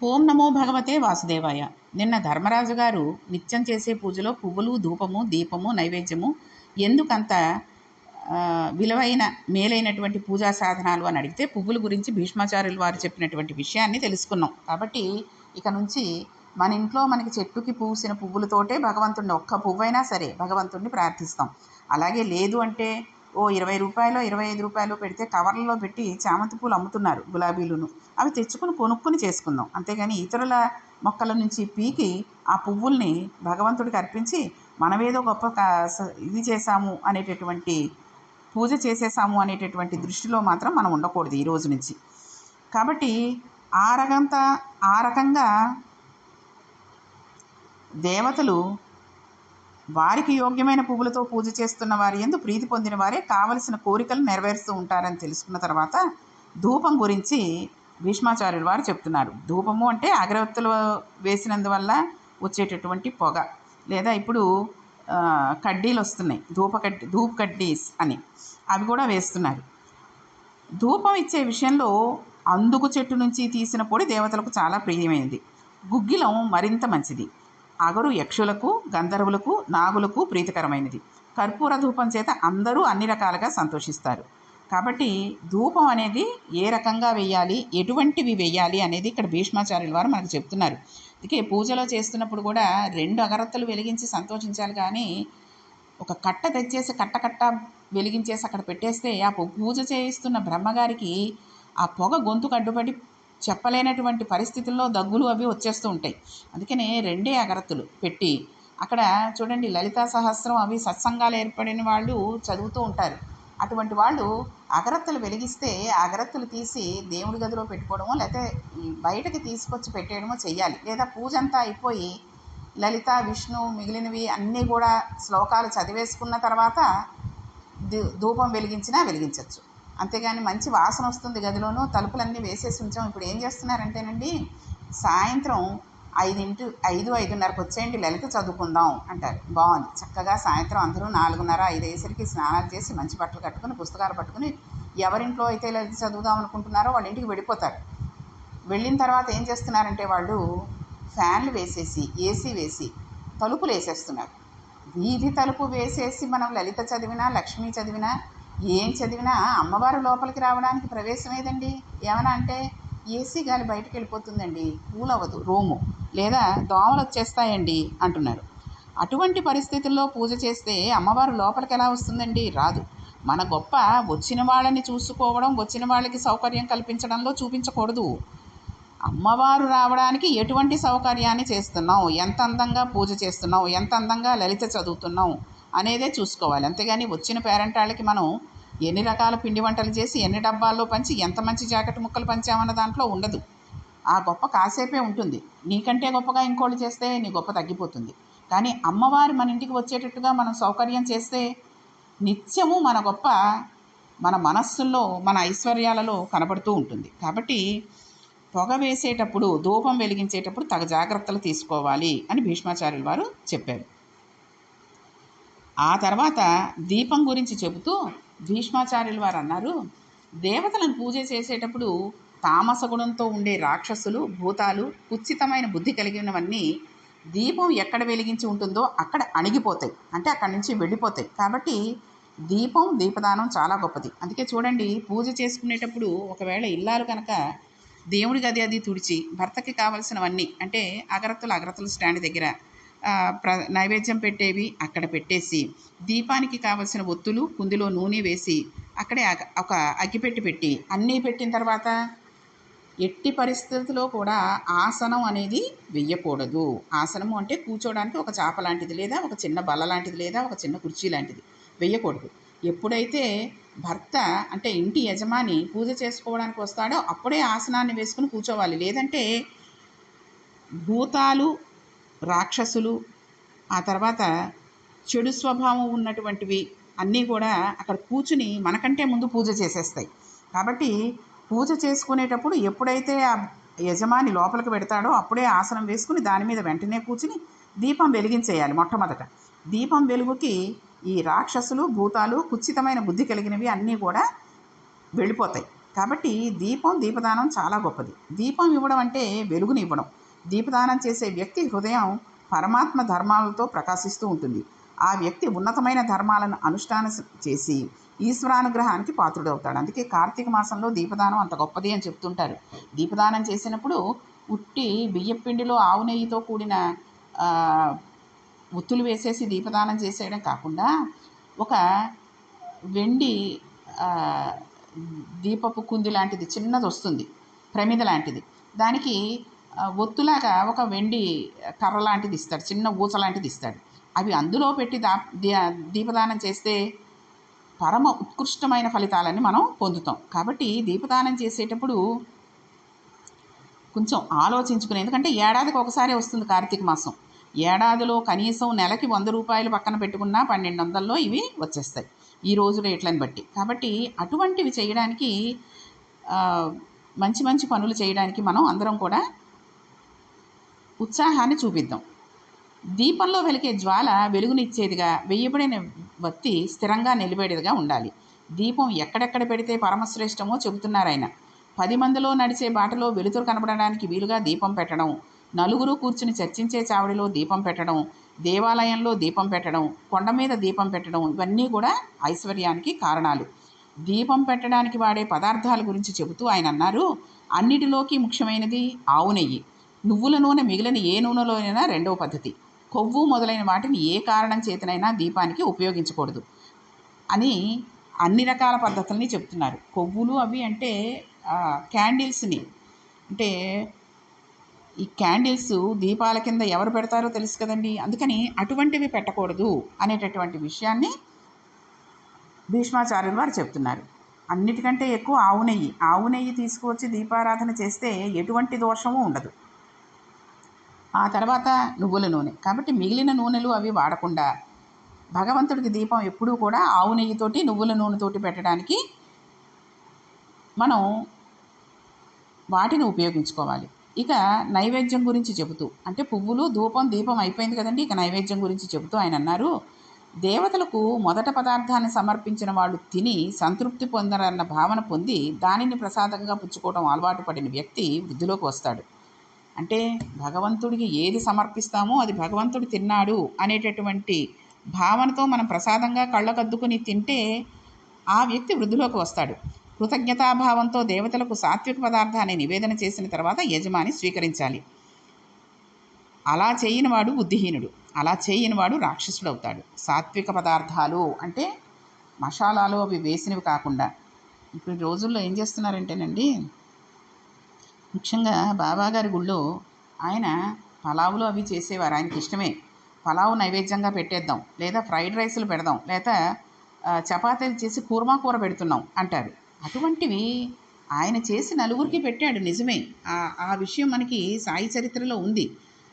ఓం నమో భగవతే వాసుదేవాయ. నిన్న ధర్మరాజు గారు నిత్యం చేసే పూజలో పువ్వులు ధూపము దీపము నైవేద్యము ఎందుకంత విలువైన మేలైనటువంటి పూజా సాధనాలు అని అడిగితే పువ్వుల గురించి భీష్మాచార్యులు వారు చెప్పినటువంటి విషయాన్ని తెలుసుకున్నాం. కాబట్టి ఇక నుంచి మన ఇంట్లో మనకి చెట్టుకి పూసిన పువ్వులతోటే భగవంతుడిని ఒక్క పువ్వైనా సరే భగవంతుడిని ప్రార్థిస్తాం. అలాగే లేదు అంటే ఓ ఇరవై రూపాయలు ఇరవై ఐదు రూపాయలు పెడితే కవర్లలో పెట్టి చామంతి పూలు అమ్ముతున్నారు గులాబీలను. అవి తెచ్చుకుని కొనుక్కుని చేసుకుందాం. అంతేగాని ఇతరుల మొక్కల నుంచి పీకి ఆ పువ్వుల్ని భగవంతుడికి అర్పించి మనమేదో గొప్ప స- ఇది చేశాము అనేటటువంటి పూజ చేసేసాము అనేటటువంటి దృష్టిలో మాత్రం మనం ఉండకూడదు ఈ రోజు నుంచి. కాబట్టి ఆ రకంత ఆ రకంగా దేవతలు వారికి యోగ్యమైన పువ్వులతో పూజ చేస్తున్న వారి ఎందు ప్రీతి పొందిన వారే కావలసిన కోరికలు నెరవేరుస్తూ ఉంటారని తెలుసుకున్న తర్వాత ధూపం గురించి భీష్మాచార్యులు వారు చెప్తున్నారు. ధూపము అంటే అగరవత్తులు వేసినందువల్ల వచ్చేటటువంటి పొగ లేదా ఇప్పుడు కడ్డీలు వస్తున్నాయి. ధూప కడ్డీ ధూప్ కడ్డీస్ అని అవి కూడా వేస్తున్నారు. ధూపం ఇచ్చే విషయంలో అందుకు చెట్టు నుంచి తీసిన పొడి దేవతలకు చాలా ప్రియమైనది. గుగ్గిలం మరింత మంచిది. అగరు యక్షులకు గంధర్వులకు నాగులకు ప్రీతికరమైనది. కర్పూర ధూపం చేత అందరూ అన్ని రకాలుగా సంతోషిస్తారు. కాబట్టి ధూపం అనేది ఏ రకంగా వేయాలి ఎటువంటివి వేయాలి అనేది ఇక్కడ భీష్మాచార్యుల వారు మనకు చెప్తున్నారు. అందుకే పూజలో చేస్తున్నప్పుడు కూడా రెండు అగరత్తలు వెలిగించి సంతోషించాలి కానీ ఒక కట్ట తెచ్చేసి కట్ట కట్ట వెలిగించేసి అక్కడ పెట్టేస్తే ఆ పూజ చేయిస్తున్న బ్రహ్మగారికి ఆ పొగ గొంతుకు అడ్డుపడి చెప్పలేనటువంటి పరిస్థితుల్లో దగ్గులు అవి వచ్చేస్తూ ఉంటాయి. అందుకనే రెండే అగరత్తులు పెట్టి అక్కడ చూడండి లలితా సహస్రం అవి సత్సంగాలు ఏర్పడిన వాళ్ళు చదువుతూ ఉంటారు. అటువంటి వాళ్ళు అగరత్తులు వెలిగిస్తే అగరత్తులు తీసి దేవుడి గదిలో పెట్టుకోవడమో లేకపోతే బయటకి తీసుకొచ్చి పెట్టేయడమో చెయ్యాలి. లేదా పూజ అంతా అయిపోయి లలిత విష్ణు మిగిలినవి అన్నీ కూడా శ్లోకాలు చదివేసుకున్న తర్వాత ధూపం వెలిగించినా వెలిగించవచ్చు అంతేగాని మంచి వాసన వస్తుంది గదిలోనూ తలుపులన్నీ వేసేసి ఉంచాం. ఇప్పుడు ఏం చేస్తున్నారంటేనండి సాయంత్రం ఐదింటి ఐదు ఐదున్నరకు వచ్చేయండి లలిత చదువుకుందాం అంటారు. బాగుంది. చక్కగా సాయంత్రం అందరూ నాలుగున్నర ఐదు అయ్యేసరికి స్నానాలు చేసి మంచి బట్టలు కట్టుకుని పుస్తకాలు పట్టుకుని ఎవరింట్లో అయితే లలిత చదువుదాం అనుకుంటున్నారో వాళ్ళ ఇంటికి వెళ్ళిపోతారు. వెళ్ళిన తర్వాత ఏం చేస్తున్నారంటే వాళ్ళు ఫ్యాన్లు వేసేసి ఏసీ వేసి తలుపులు వేసేస్తున్నారు. వీధి తలుపు వేసేసి మనం లలిత చదివినా లక్ష్మి చదివినా ఏం చదివినా అమ్మవారు లోపలికి రావడానికి ప్రవేశం ఏదండి? ఏమన్నా అంటే ఏసీ గాలి బయటకు వెళ్ళిపోతుందండి. కూల్ అవ్వదు రూము. లేదా దోమలు వచ్చేస్తాయండి అంటున్నారు. అటువంటి పరిస్థితుల్లో పూజ చేస్తే అమ్మవారు లోపలికి ఎలా వస్తుందండి? రాదు. మన గొప్ప వచ్చిన వాళ్ళని చూసుకోవడం వచ్చిన వాళ్ళకి సౌకర్యం కల్పించడంలో చూపించకూడదు. అమ్మవారు రావడానికి ఎటువంటి సౌకర్యాన్ని చేస్తున్నాం ఎంత అందంగా పూజ చేస్తున్నాం ఎంత అందంగా లలిత చదువుతున్నాం అనేదే చూసుకోవాలి. అంతేగాని వచ్చిన పేరెంట్ వాళ్ళకి మనం ఎన్ని రకాల పిండి వంటలు చేసి ఎన్ని డబ్బాల్లో పంచి ఎంత మంచి జాకెట్ ముక్కలు పంచామన్న దాంట్లో ఉండదు. ఆ గొప్ప కాసేపే ఉంటుంది. నీకంటే గొప్పగా ఇంకోళ్ళు చేస్తే నీ గొప్ప తగ్గిపోతుంది. కానీ అమ్మవారు మన ఇంటికి వచ్చేటట్టుగా మనం సౌకర్యం చేస్తే నిత్యము మన గొప్ప మన మనస్సుల్లో మన ఐశ్వర్యాలలో కనబడుతూ ఉంటుంది. కాబట్టి పొగ వేసేటప్పుడు ధూపం వెలిగించేటప్పుడు తగ జాగ్రత్తలు తీసుకోవాలి అని భీష్మాచార్యుల వారు చెప్పారు. ఆ తర్వాత దీపం గురించి చెబుతూ భీష్మాచార్యులు వారు అన్నారు దేవతలను పూజ చేసేటప్పుడు తామస గుణంతో ఉండే రాక్షసులు భూతాలు కుత్సితమైన బుద్ధి కలిగినవన్నీ దీపం ఎక్కడ వెలిగించి ఉంటుందో అక్కడ అణిగిపోతాయి. అంటే అక్కడి నుంచి వెళ్ళిపోతాయి. కాబట్టి దీపం దీపదానం చాలా గొప్పది. అందుకే చూడండి పూజ చేసుకునేటప్పుడు ఒకవేళ ఇల్లాలు కనుక దేవుడి గది అది తుడిచి భర్తకి కావలసినవన్నీ అంటే అగరత్తులు అగ్రత్తుల స్టాండ్ దగ్గర ప్ర నైవేద్యం పెట్టేవి అక్కడ పెట్టేసి దీపానికి కావలసిన ఒత్తులు కుందిలో నూనె వేసి అక్కడే ఒక అగ్గిపెట్టి పెట్టి అన్నీ పెట్టిన తర్వాత ఎట్టి పరిస్థితుల్లో కూడా ఆసనం అనేది వెయ్యకూడదు. ఆసనము అంటే కూర్చోవడానికి ఒక చాప లాంటిది లేదా ఒక చిన్న బల్ల లాంటిది లేదా ఒక చిన్న కుర్చీ లాంటిది వెయ్యకూడదు. ఎప్పుడైతే భర్త అంటే ఇంటి యజమాని పూజ చేసుకోవడానికి వస్తాడో అప్పుడే ఆసనాన్ని వేసుకుని కూర్చోవాలి. లేదంటే భూతాలు రాక్షసులు ఆ తర్వాత చెడు స్వభావం ఉన్నటువంటివి అన్నీ కూడా అక్కడ కూర్చుని మనకంటే ముందు పూజ చేసేస్తాయి. కాబట్టి పూజ చేసుకునేటప్పుడు ఎప్పుడైతే ఆ యజమాని లోపలికి పెడతాడో అప్పుడే ఆసనం వేసుకుని దాని మీద వెంటనే కూర్చుని దీపం వెలిగించేయాలి మొట్టమొదట. దీపం వెలుగుకి ఈ రాక్షసులు భూతాలు కుత్సితమైన బుద్ధి కలిగినవి అన్నీ కూడా వెళ్ళిపోతాయి. కాబట్టి దీపం దీపదానం చాలా గొప్పది. దీపం ఇవ్వడం అంటే వెలుగుని ఇవ్వడం. దీపదానం చేసే వ్యక్తి హృదయం పరమాత్మ ధర్మాలతో ప్రకాశిస్తూ ఉంటుంది. ఆ వ్యక్తి ఉన్నతమైన ధర్మాలను అనుష్ఠానం చేసి ఈశ్వరానుగ్రహానికి పాత్రుడవుతాడు. అందుకే కార్తీక మాసంలో దీపదానం అంత గొప్పది అని చెప్తుంటారు. దీపదానం చేసినప్పుడు ఉట్టి బియ్యపిండిలో ఆవు నెయ్యితో కూడిన ఒత్తులు వేసేసి దీపదానం చేసేయడం కాకుండా ఒక వెండి దీపపు కుంది లాంటిది చిన్నది వస్తుంది. ప్రమిద లాంటిది. దానికి ఒత్తులాగా ఒక వెండి కర్ర లాంటిది ఇస్తాడు చిన్న ఊచ లాంటిది ఇస్తాడు. అవి అందులో పెట్టి దా దీపదానం చేస్తే పరమ ఉత్కృష్టమైన ఫలితాలని మనం పొందుతాం. కాబట్టి దీపదానం చేసేటప్పుడు కొంచెం ఆలోచించుకుని ఎందుకంటే ఏడాదికి ఒకసారి వస్తుంది కార్తీక మాసం. ఏడాదిలో కనీసం నెలకి వంద రూపాయలు పక్కన పెట్టుకున్నా పన్నెండు వందల్లో ఇవి వచ్చేస్తాయి. ఈ రోజు రేట్లను బట్టి. కాబట్టి అటువంటివి చేయడానికి మంచి మంచి పనులు చేయడానికి మనం అందరం కూడా ఉత్సాహాన్ని చూపిద్దాం. దీపంలో వెలికే జ్వాల వెలుగునిచ్చేదిగా వెయ్యబడిన వత్తి స్థిరంగా నిలబడేదిగా ఉండాలి. దీపం ఎక్కడెక్కడ పెడితే పరమశ్రేష్టమో చెబుతున్నారాయన పది మందిలో నడిచే బాటలో వెలుతురు కనపడడానికి వీలుగా దీపం పెట్టడం నలుగురు కూర్చుని చర్చించే చావడిలో దీపం పెట్టడం దేవాలయంలో దీపం పెట్టడం కొండ మీద దీపం పెట్టడం ఇవన్నీ కూడా ఐశ్వర్యానికి కారణాలు. దీపం పెట్టడానికి వాడే పదార్థాల గురించి చెబుతూ ఆయన అన్నారు అన్నిటిలోకి ముఖ్యమైనది ఆవు నెయ్యి. నువ్వుల నూనె మిగిలిన ఏ నూనెలోనైనా రెండవ పద్ధతి. కొవ్వు మొదలైన వాటిని ఏ కారణం చేతనైనా దీపానికి ఉపయోగించకూడదు అని అన్ని రకాల పద్ధతుల్ని చెప్తున్నారు. కొవ్వులు అవి అంటే క్యాండిల్స్ని. అంటే ఈ క్యాండిల్స్ దీపాల కింద ఎవరు పెడతారో తెలుసు కదండి. అందుకని అటువంటివి పెట్టకూడదు అనేటటువంటి విషయాన్ని భీష్మాచార్యులు వారు చెప్తున్నారు. అన్నిటికంటే ఎక్కువ ఆవు నెయ్యి. ఆవు నెయ్యి తీసుకువచ్చి దీపారాధన చేస్తే ఎటువంటి దోషము ఉండదు. ఆ తర్వాత నువ్వుల నూనె. కాబట్టి మిగిలిన నూనెలు అవి వాడకుండా భగవంతుడికి దీపం ఎప్పుడూ కూడా ఆవు నెయ్యితోటి నువ్వుల నూనెతోటి పెట్టడానికి మనం వాటిని ఉపయోగించుకోవాలి. ఇక నైవేద్యం గురించి చెబుతూ అంటే పువ్వులు ధూపం దీపం అయిపోయింది కదండి ఇక నైవేద్యం గురించి చెబుతూ ఆయన అన్నారు దేవతలకు మొదట పదార్థాన్ని సమర్పించిన వాళ్ళు తిని సంతృప్తి పొందరన్న భావన పొంది దానిని ప్రసాదంగా పుచ్చుకోవడం అలవాటు పడిన వ్యక్తి వృద్ధిలోకి వస్తాడు. అంటే భగవంతుడికి ఏది సమర్పిస్తామో అది భగవంతుడు తిన్నాడు అనేటటువంటి భావనతో మనం ప్రసాదంగా కళ్ళకద్దుకుని తింటే ఆ వ్యక్తి వృద్ధిలోకి వస్తాడు. కృతజ్ఞతాభావంతో దేవతలకు సాత్విక పదార్థాన్ని నివేదన చేసిన తర్వాత యజమాని స్వీకరించాలి. అలా చేయని వాడు బుద్ధిహీనుడు. అలా చేయని వాడు రాక్షసుడు అవుతాడు సాత్విక పదార్థాలు అంటే మసాలాలు అవి వేసినవి కాకుండా. ఇప్పుడు రోజుల్లో ఏం చేస్తున్నారంటేనండి ముఖ్యంగా బాబాగారి గుళ్ళో ఆయన పలావులు అవి చేసేవారు. ఆయనకి ఇష్టమే. పలావు నైవేద్యంగా పెట్టేద్దాం లేదా ఫ్రైడ్ రైస్లు పెడదాం లేదా చపాతీలు చేసి కూర్మా కూర పెడుతున్నాం అంటారు. అటువంటివి ఆయన చేసి నలుగురికి పెట్టాడు నిజమే. ఆ విషయం మనకి సాయి చరిత్రలో ఉంది.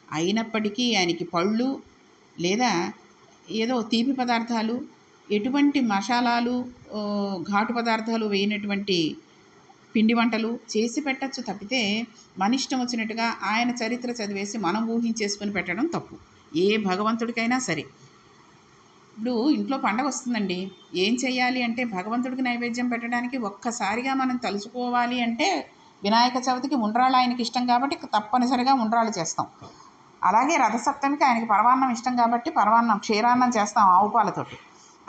అయినప్పటికీ ఆయనకి పళ్ళు లేదా ఏదో తీపి పదార్థాలు ఎటువంటి మసాలాలు ఘాటు పదార్థాలు వేయనటువంటి పిండి వంటలు చేసి పెట్టచ్చు తప్పితే మన ఇష్టం వచ్చినట్టుగా ఆయన చరిత్ర చదివేసి మనం ఊహించేసుకుని పెట్టడం తప్పు. ఏ భగవంతుడికైనా సరే. ఇప్పుడు ఇంట్లో పండగ వస్తుందండి. ఏం చేయాలి అంటే భగవంతుడికి నైవేద్యం పెట్టడానికి ఒక్కసారిగా మనం తలుచుకోవాలి అంటే వినాయక చవితికి ఉండ్రాళ్ళు ఆయనకి ఇష్టం కాబట్టి తప్పనిసరిగా ఉండ్రాళ్ళు చేస్తాం. అలాగే రథసప్తమికి ఆయనకి పరవాన్నం ఇష్టం కాబట్టి పరవాన్నం క్షీరాన్నం చేస్తాం ఆవు పాలతోటి.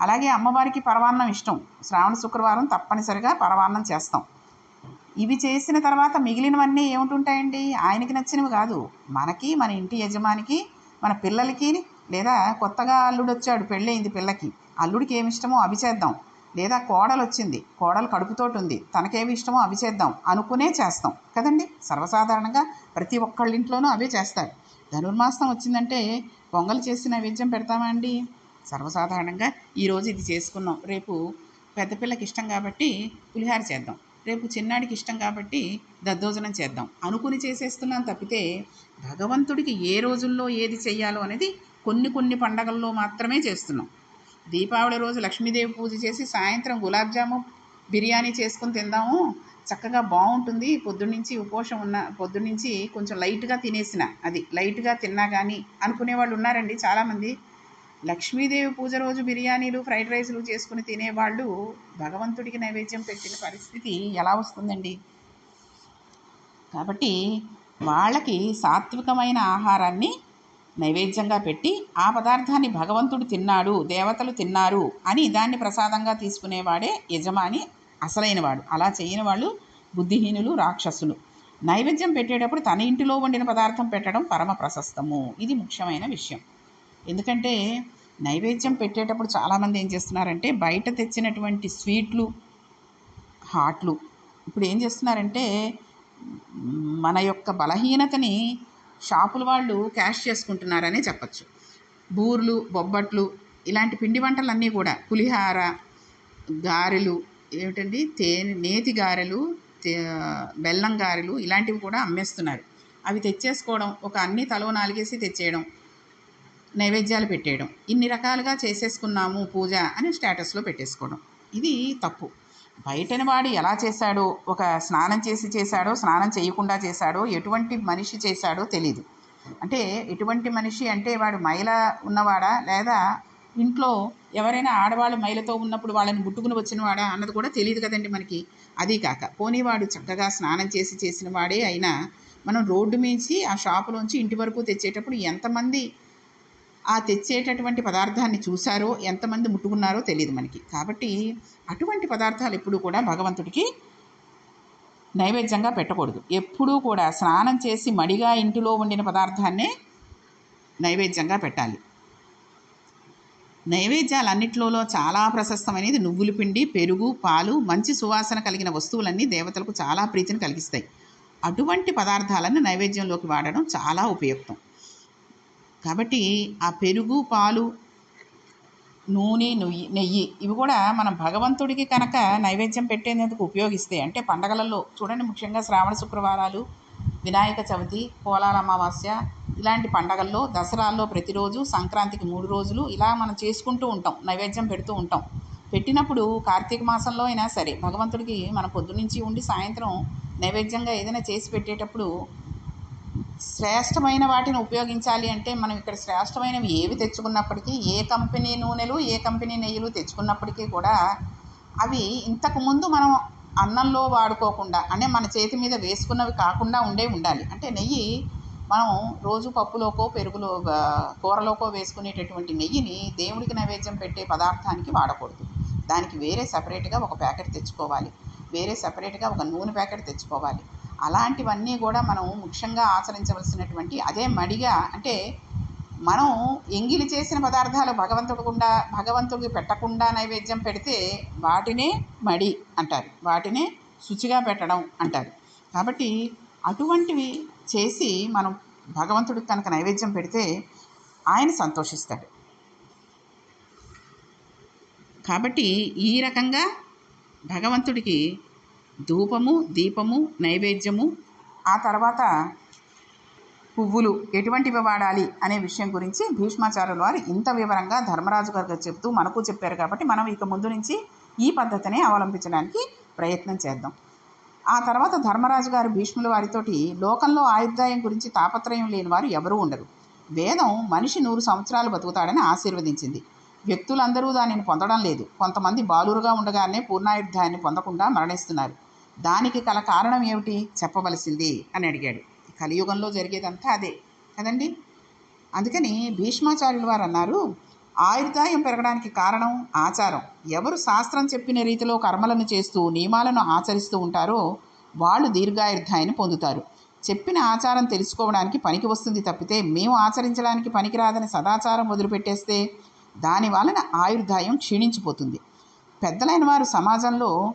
అలాగే అమ్మవారికి పరవాన్నం ఇష్టం. శ్రావణ శుక్రవారం తప్పనిసరిగా పరవాన్నం చేస్తాం. ఇవి చేసిన తర్వాత మిగిలినవన్నీ ఏమిటుంటాయండి? ఆయనకి నచ్చినవి కాదు. మనకి మన ఇంటి యజమానికి మన పిల్లలకి లేదా కొత్తగా అల్లుడు వచ్చాడు పెళ్ళయింది పిల్లకి. అల్లుడికి ఏమి ఇష్టమో అవి చేద్దాం. లేదా కోడలు వచ్చింది కోడలు కడుపుతోటి ఉంది తనకేమి ఇష్టమో అవి చేద్దాం అనుకునే చేస్తాం. కదండి? సర్వసాధారణంగా ప్రతి ఒక్కళ్ళ ఇంట్లోనూ అవే చేస్తారు. ధనుర్మాసం వచ్చిందంటే పొంగలు చేసి నైవేద్యం పెడతామా అండి? సర్వసాధారణంగా ఈరోజు ఇది చేసుకున్నాం. రేపు పెద్ద పిల్లకి ఇష్టం కాబట్టి పులిహార చేద్దాం. రేపు చిన్నాడికి ఇష్టం కాబట్టి దద్దోజనం చేద్దాం. అనుకుని చేసేస్తున్నాం తప్పితే భగవంతుడికి ఏ రోజుల్లో ఏది చెయ్యాలో అనేది కొన్ని కొన్ని పండగల్లో మాత్రమే చేస్తున్నాం. దీపావళి రోజు లక్ష్మీదేవి పూజ చేసి సాయంత్రం గులాబ్ జాము బిర్యానీ చేసుకుని తిందాము. చక్కగా బాగుంటుంది. పొద్దున్నుంచి ఉపోషం ఉన్న పొద్దున్నుంచి కొంచెం లైట్గా తినేసిన అది లైట్గా తిన్నా కానీ అనుకునే వాళ్ళు ఉన్నారండి చాలామంది. లక్ష్మీదేవి పూజ రోజు బిర్యానీలు ఫ్రైడ్ రైస్లు చేసుకుని తినేవాళ్ళు భగవంతుడికి నైవేద్యం పెట్టిన పరిస్థితి ఎలా వస్తుందండి? కాబట్టి వాళ్ళకి సాత్వికమైన ఆహారాన్ని నైవేద్యంగా పెట్టి ఆ పదార్థాన్ని భగవంతుడు తిన్నాడు దేవతలు తిన్నారు అని దాన్ని ప్రసాదంగా తీసుకునేవాడే యజమాని అసలైనవాడు అలా చేయని వాళ్ళు బుద్ధిహీనులు రాక్షసులు. నైవేద్యం పెట్టేటప్పుడు తన ఇంటిలో వండిన పదార్థం పెట్టడం పరమ ప్రశస్తము. ఇది ముఖ్యమైన విషయం. ఎందుకంటే నైవేద్యం పెట్టేటప్పుడు చాలామంది ఏం చేస్తున్నారంటే బయట తెచ్చినటువంటి స్వీట్లు హాట్లు. ఇప్పుడు ఏం చేస్తున్నారంటే మన యొక్క బలహీనతని షాపుల వాళ్ళు క్యాష్ చేసుకుంటున్నారనే చెప్పచ్చు. బూర్లు బొబ్బట్లు ఇలాంటి పిండి వంటలన్నీ కూడా పులిహార గారెలు ఏమిటండి? తేనె నేతి గారెలు బెల్లం గారెలు ఇలాంటివి కూడా అమ్మేస్తున్నారు. అవి తెచ్చేసుకోవడం ఒక అన్ని తలో నాలుగేసి తెచ్చేయడం నైవేద్యాలు పెట్టేయడం. ఇన్ని రకాలుగా చేసేసుకున్నాము పూజ అని స్టేటస్లో పెట్టేసుకోవడం. ఇది తప్పు. బయటని వాడు ఎలా చేశాడో ఒక స్నానం చేసి చేశాడో స్నానం చేయకుండా చేశాడో ఎటువంటి మనిషి చేశాడో తెలీదు. అంటే ఎటువంటి మనిషి అంటే వాడు మైల ఉన్నవాడా లేదా ఇంట్లో ఎవరైనా ఆడవాళ్ళు మైలతో ఉన్నప్పుడు వాళ్ళని ముట్టుకుని వచ్చినవాడా అన్నది కూడా తెలియదు కదండి మనకి. అది కాక పోనీ వాడు చక్కగా స్నానం చేసి చేసిన వాడే అయినా మనం రోడ్డు మించి ఆ షాపులోంచి ఇంటి వరకు తెచ్చేటప్పుడు ఎంతమంది ఆ తెచ్చేటటువంటి పదార్థాన్ని చూశారో ఎంతమంది ముట్టుకున్నారో తెలియదు మనకి. కాబట్టి అటువంటి పదార్థాలు ఎప్పుడూ కూడా భగవంతుడికి నైవేద్యంగా పెట్టకూడదు. ఎప్పుడూ కూడా స్నానం చేసి మడిగా ఇంటిలో వండిన పదార్థాన్నే నైవేద్యంగా పెట్టాలి. నైవేద్యాలన్నిటిలో చాలా ప్రశస్తమైనది నువ్వుల పిండి పెరుగు పాలు మంచి సువాసన కలిగిన వస్తువులన్నీ దేవతలకు చాలా ప్రీతిని కలిగిస్తాయి. అటువంటి పదార్థాలను నైవేద్యంలోకి వాడడం చాలా ఉపయుక్తం. కాబట్టి ఆ పెరుగు పాలు నూనె నెయ్యి నెయ్యి ఇవి కూడా మనం భగవంతుడికి కనుక నైవేద్యం పెట్టేందుకు ఉపయోగిస్తే అంటే పండగలలో చూడండి ముఖ్యంగా శ్రావణ శుక్రవారాలు వినాయక చవితి కోలాల అమావాస్య ఇలాంటి పండగల్లో దసరాల్లో ప్రతిరోజు సంక్రాంతికి మూడు రోజులు ఇలా మనం చేసుకుంటూ ఉంటాం నైవేద్యం పెడుతూ ఉంటాం. పెట్టినప్పుడు కార్తీక మాసంలో అయినా సరే భగవంతుడికి మనం పొద్దునుంచి ఉండి సాయంత్రం నైవేద్యంగా ఏదైనా చేసి పెట్టేటప్పుడు శ్రేష్టమైన వాటిని ఉపయోగించాలి అంటే మనం ఇక్కడ శ్రేష్టమైనవి ఏవి తెచ్చుకున్నప్పటికీ ఏ కంపెనీ నూనెలు ఏ కంపెనీ నెయ్యిలు తెచ్చుకున్నప్పటికీ కూడా అవి ఇంతకుముందు మనం అన్నంలో వాడుకోకుండా అంటే మన చేతి మీద వేసుకున్నవి కాకుండా ఉండే ఉండాలి. అంటే నెయ్యి మనం రోజు పప్పులోకో పెరుగులో కూరలోకో వేసుకునేటటువంటి నెయ్యిని దేవుడికి నైవేద్యం పెట్టే పదార్థానికి వాడకూడదు. దానికి వేరే సపరేట్గా ఒక ప్యాకెట్ తెచ్చుకోవాలి. వేరే సపరేట్గా ఒక నూనె ప్యాకెట్ తెచ్చుకోవాలి. అలాంటివన్నీ కూడా మనం ముఖ్యంగా ఆచరించవలసినటువంటి అదే మడిగా అంటే మనం ఎంగిలి చేసిన పదార్థాలు భగవంతుడు గుండా భగవంతుడికి పెట్టకుండా నైవేద్యం పెడితే వాటినే మడి అంటారు. వాటినే శుచిగా పెట్టడం అంటారు. కాబట్టి అటువంటివి చేసి మనం భగవంతుడికి కనుక నైవేద్యం పెడితే ఆయన సంతోషిస్తాడు. కాబట్టి ఈ రకంగా భగవంతుడికి ధూపము దీపము నైవేద్యము ఆ తర్వాత పువ్వులు ఎటువంటివి వాడాలి అనే విషయం గురించి భీష్మాచార్యుల వారు ఇంత వివరంగా ధర్మరాజు గారు చెప్తూ మనకు చెప్పారు కాబట్టి మనం ఇక ముందు నుంచి ఈ పద్ధతిని అవలంబించడానికి ప్రయత్నం చేద్దాం. ఆ తర్వాత ధర్మరాజు గారు భీష్ముల వారితోటి లోకంలో ఆయుర్దాయం గురించి తాపత్రయం లేని వారు ఎవరూ ఉండరు. వేదం మనిషి నూరు సంవత్సరాలు బతుకుతాడని ఆశీర్వదించింది. వ్యక్తులందరూ దానిని పొందడం లేదు. కొంతమంది బాలురుగా ఉండగానే పూర్ణాయుర్ధాయాన్ని పొందకుండా మరణిస్తున్నారు. దానికి గల కారణం ఏమిటి? చెప్పవలసింది అని అడిగాడు. కలియుగంలో జరిగేదంతా అదే కదండి? అందుకని భీష్మాచార్యుల వారు అన్నారు ఆయుర్దాయం పెరగడానికి కారణం ఆచారం. ఎవరు శాస్త్రం చెప్పిన రీతిలో కర్మలను చేస్తూ నియమాలను ఆచరిస్తూ ఉంటారో వాళ్ళు దీర్ఘాయుర్ధాయాన్ని పొందుతారు. చెప్పిన ఆచారం తెలుసుకోవడానికి పనికి వస్తుంది తప్పితే మేము ఆచరించడానికి పనికిరాదని సదాచారం వదిలిపెట్టేస్తే దాని వలన ఆయుర్దాయం క్షీణించిపోతుంది. పెద్దలైన వారు సమాజంలో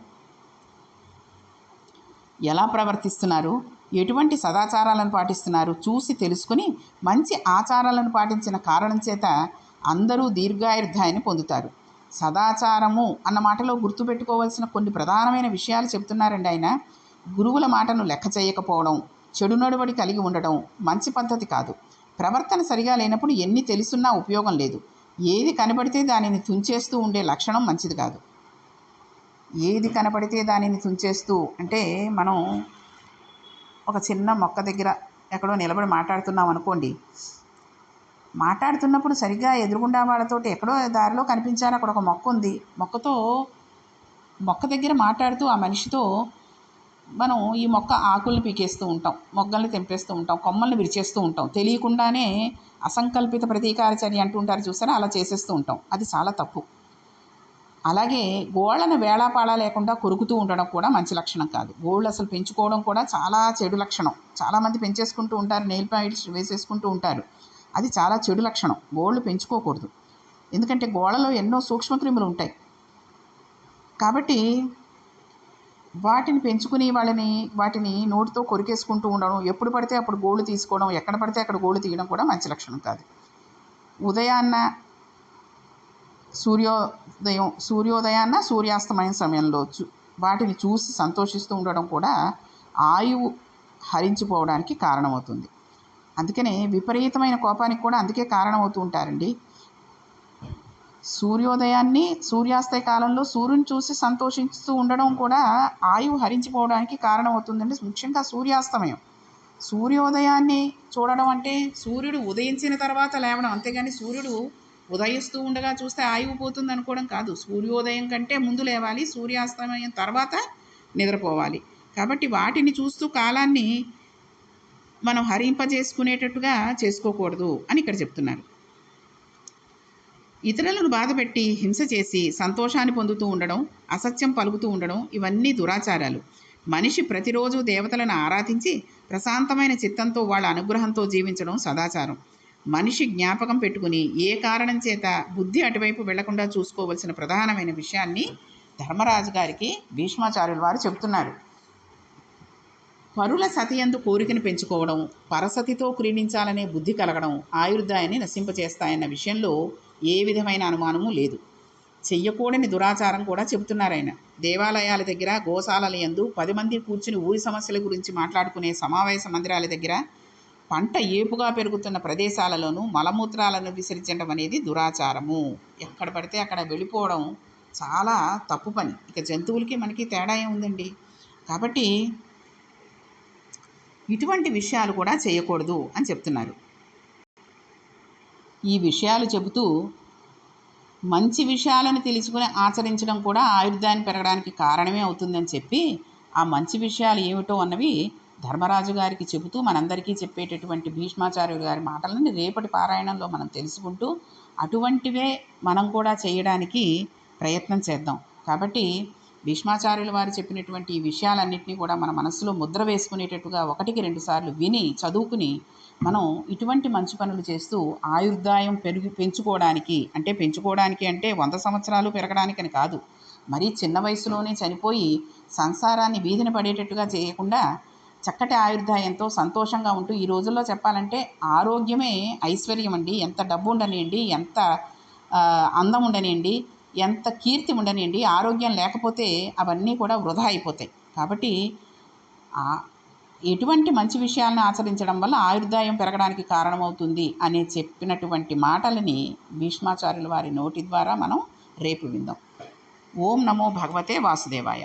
ఎలా ప్రవర్తిస్తున్నారు? ఎటువంటి సదాచారాలను పాటిస్తున్నారు? చూసి తెలుసుకుని మంచి ఆచారాలను పాటించిన కారణం చేత అందరూ దీర్ఘాయుర్ధాయాన్ని పొందుతారు. సదాచారము అన్న మాటలో గుర్తుపెట్టుకోవాల్సిన కొన్ని ప్రధానమైన విషయాలు చెప్తున్నారండి ఆయన. గురువుల మాటను లెక్క చేయకపోవడం చెడు నడుబడి కలిగి ఉండడం మంచి పద్ధతి కాదు. ప్రవర్తన సరిగా లేనప్పుడు ఎన్ని తెలుసున్నా ఉపయోగం లేదు. ఏది కనబడితే దానిని తుంచేస్తూ ఉండే లక్షణం మంచిది కాదు. ఏది కనపడితే దానిని తుంచేస్తూ అంటే మనం ఒక చిన్న మొక్క దగ్గర ఎక్కడో నిలబడి మాట్లాడుతున్నాం అనుకోండి. మాట్లాడుతున్నప్పుడు సరిగ్గా ఎదురుగుండా వాళ్ళతోటి ఎక్కడో దారిలో కనిపించాలి. అక్కడ ఒక మొక్క ఉంది. మొక్కతో మొక్క దగ్గర మాట్లాడుతూ ఆ మనిషితో మనం ఈ మొక్క ఆకుల్ని పీకేస్తూ ఉంటాం. మొగ్గల్ని తెంపేస్తూ ఉంటాం. కొమ్మల్ని విరిచేస్తూ ఉంటాం. తెలియకుండానే అసంకల్పిత ప్రతీకార చర్య అంటుంటారు చూసారా? అలా చేసేస్తూ ఉంటాం. అది చాలా తప్పు. అలాగే గోళ్ళను వేళాపాళా లేకుండా కొరుకుతూ ఉండడం కూడా మంచి లక్షణం కాదు. గోళ్ళు అసలు పెంచుకోవడం కూడా చాలా చెడు లక్షణం. చాలామంది పెంచేసుకుంటూ ఉంటారు నెయిల్ పాయింట్స్ వేసేసుకుంటూ ఉంటారు. అది చాలా చెడు లక్షణం. గోళ్ళు పెంచుకోకూడదు. ఎందుకంటే గోళ్ళలో ఎన్నో సూక్ష్మక్రిములు ఉంటాయి. కాబట్టి వాటిని పెంచుకుని వాళ్ళని వాటిని నోటితో కొరికేసుకుంటూ ఉండడం ఎప్పుడు పడితే అప్పుడు గోళ్ళు తీసుకోవడం ఎక్కడ పడితే అక్కడ గోళ్ళు తీయడం కూడా మంచి లక్షణం కాదు. ఉదయాన్న సూర్యోదయం సూర్యోదయాన్న సూర్యాస్తమయం సమయంలో చూ వాటిని చూసి సంతోషిస్తూ ఉండడం కూడా ఆయువు హరించిపోవడానికి కారణమవుతుంది. అందుకనే విపరీతమైన కోపానికి కూడా అందుకే కారణమవుతూ ఉంటారండి. సూర్యోదయాన్ని సూర్యాస్తయ కాలంలో సూర్యుని చూసి సంతోషిస్తూ ఉండడం కూడా ఆయువు హరించిపోవడానికి కారణమవుతుందండి. ముఖ్యంగా సూర్యాస్తమయం. సూర్యోదయాన్ని చూడడం అంటే సూర్యుడు ఉదయించిన తర్వాత లేవడం. అంతేగాని సూర్యుడు ఉదయిస్తూ ఉండగా చూస్తే ఆయువు పోతుంది అనుకోవడం కాదు. సూర్యోదయం కంటే ముందు లేవాలి సూర్యాస్తమయం తర్వాత నిద్రపోవాలి. కాబట్టి వాటిని చూస్తూ కాలాన్ని మనం హరింపజేసుకునేటట్టుగా చేసుకోకూడదు అని ఇక్కడ చెప్తున్నారు. ఇతరులను బాధపెట్టి హింస చేసి సంతోషాన్ని పొందుతూ ఉండడం అసత్యం పలుకుతూ ఉండడం ఇవన్నీ దురాచారాలు. మనిషి ప్రతిరోజు దేవతలను ఆరాధించి ప్రశాంతమైన చిత్తంతో వాళ్ళ అనుగ్రహంతో జీవించడం సదాచారం. మనిషి జ్ఞాపకం పెట్టుకుని ఏ కారణం చేత బుద్ధి అటువైపు వెళ్ళకుండా చూసుకోవలసిన ప్రధానమైన విషయాన్ని ధర్మరాజు గారికి భీష్మాచార్యుల వారు చెబుతున్నారు. పరుల సతియందు కోరికను పెంచుకోవడం పరసతితో క్రీడించాలనే బుద్ధి కలగడం ఆయుర్దాయాన్ని నశింపచేస్తాయన్న విషయంలో ఏ విధమైన అనుమానము లేదు. చెయ్యకూడని దురాచారం కూడా చెబుతున్నారాయన దేవాలయాల దగ్గర గోశాలల యందు పది మంది కూర్చుని ఊరి సమస్యల గురించి మాట్లాడుకునే సమావేశ మందిరాల దగ్గర పంట ఏపుగా పెరుగుతున్న ప్రదేశాలలోనూ మలమూత్రాలను విసర్జించడం అనేది దురాచారము. ఎక్కడ పడితే అక్కడ వెళ్ళిపోవడం చాలా తప్పు పని. ఇక జంతువులకి మనకి తేడా ఏముందండి? కాబట్టి ఇటువంటి విషయాలు కూడా చేయకూడదు అని చెప్తున్నారు. ఈ విషయాలు చెబుతూ మంచి విషయాలను తెలుసుకుని ఆచరించడం కూడా ఆయుర్దాన్ని పెరగడానికి కారణమే అవుతుందని చెప్పి ఆ మంచి విషయాలు ఏమిటో అన్నవి ధర్మరాజు గారికి చెబుతూ మనందరికీ చెప్పేటటువంటి భీష్మాచార్యుడు గారి మాటలను రేపటి పారాయణంలో మనం తెలుసుకుంటూ అటువంటివే మనం కూడా చేయడానికి ప్రయత్నం చేద్దాం. కాబట్టి భీష్మాచార్యుల వారు చెప్పినటువంటి ఈ విషయాలన్నింటినీ కూడా మన మనసులో ముద్ర వేసుకునేటట్టుగా ఒకటికి రెండు సార్లు విని చదువుకుని మనం ఇటువంటి మంచి పనులు చేస్తూ ఆయుర్దాయం పెరుగు పెంచుకోవడానికి అంటే పెంచుకోవడానికి అంటే వంద సంవత్సరాలు పెరగడానికని కాదు. మరీ చిన్న వయసులోనే చనిపోయి సంసారాన్ని వీధిన పడేటట్టుగా చేయకుండా చక్కటి ఆయుర్దాయంతో సంతోషంగా ఉంటూ ఈ రోజుల్లో చెప్పాలంటే ఆరోగ్యమే ఐశ్వర్యం అండి ఎంత డబ్బు ఉండనియండి ఎంత అందం ఉండనివ్వండి ఎంత కీర్తి ఉండనివ్వండి ఆరోగ్యం లేకపోతే అవన్నీ కూడా వృధా అయిపోతాయి. కాబట్టి ఎటువంటి మంచి విషయాలను ఆచరించడం వల్ల ఆయుర్దాయం పెరగడానికి కారణమవుతుంది అని చెప్పినటువంటి మాటలని భీష్మాచార్యుల వారి నోటి ద్వారా మనం రేపు విందాం. ఓం నమో భగవతే వాసుదేవాయ.